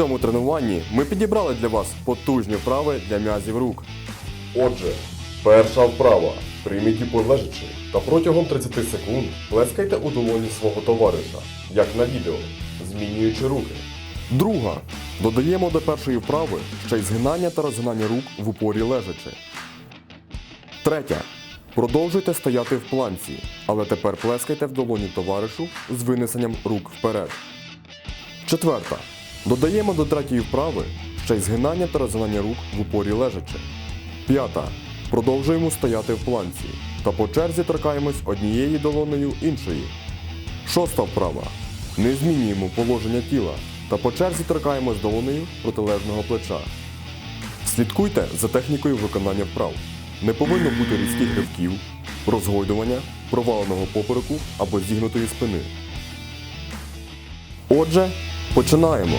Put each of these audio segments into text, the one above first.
цьому тренуванні ми підібрали для вас потужні вправи для м'язів рук. Отже, перша вправа. Прийміть і полежачи та протягом 30 секунд плескайте у долоні свого товариша, як на відео, змінюючи руки. Друга. Додаємо до першої вправи ще й згинання та розгинання рук в упорі лежачи. Третя. Продовжуйте стояти в планці, але тепер плескайте в долоні товаришу з винесенням рук вперед. Четверта. Додаємо до третьої вправи ще й згинання та розгинання рук в упорі лежачи. П'ята. Продовжуємо стояти в планці та по черзі торкаємось однією долонею іншої. Шоста вправа. Не змінюємо положення тіла та по черзі торкаємось долонею протилежного плеча. Слідкуйте за технікою виконання вправ. Не повинно бути різких ривків, розгойдування, проваленого попереку або зігнутої спини. Отже, починаємо.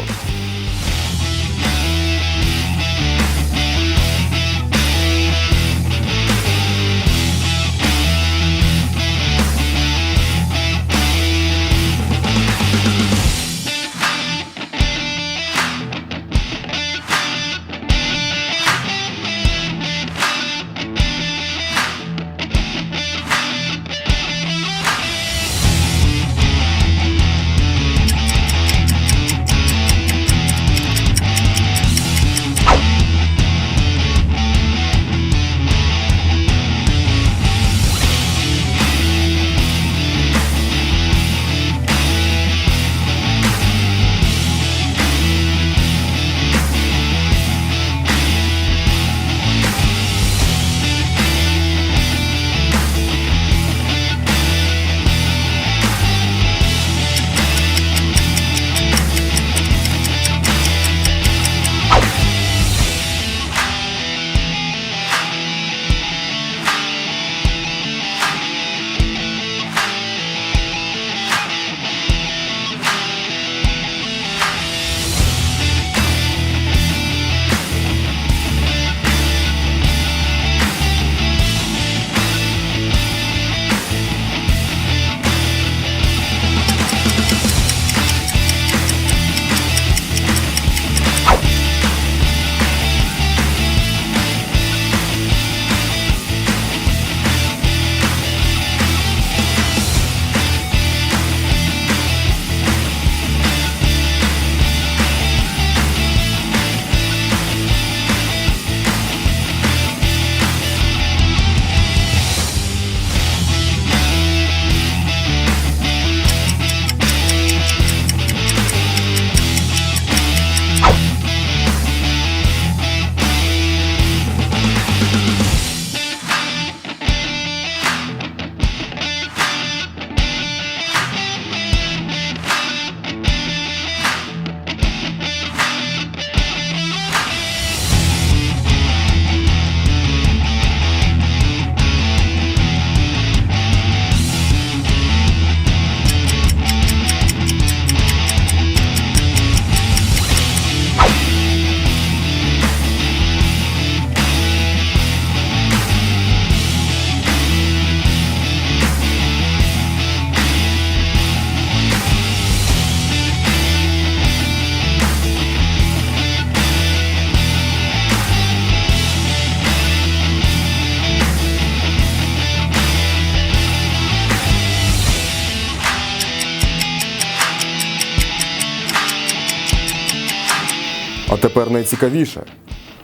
А тепер найцікавіше.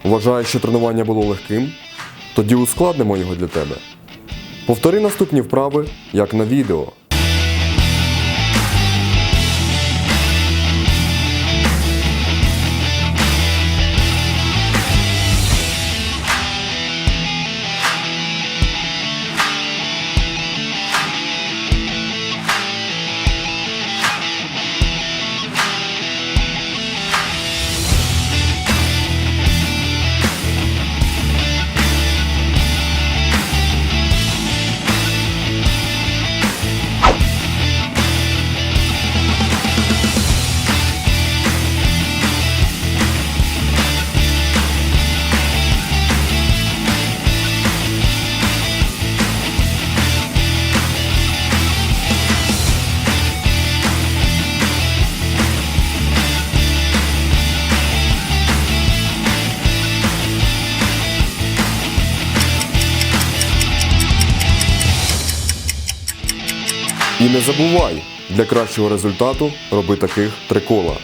Вважаєш, що тренування було легким? Тоді ускладнимо його для тебе. Повтори наступні вправи, як на відео. Не забувай, для кращого результату роби таких три кола.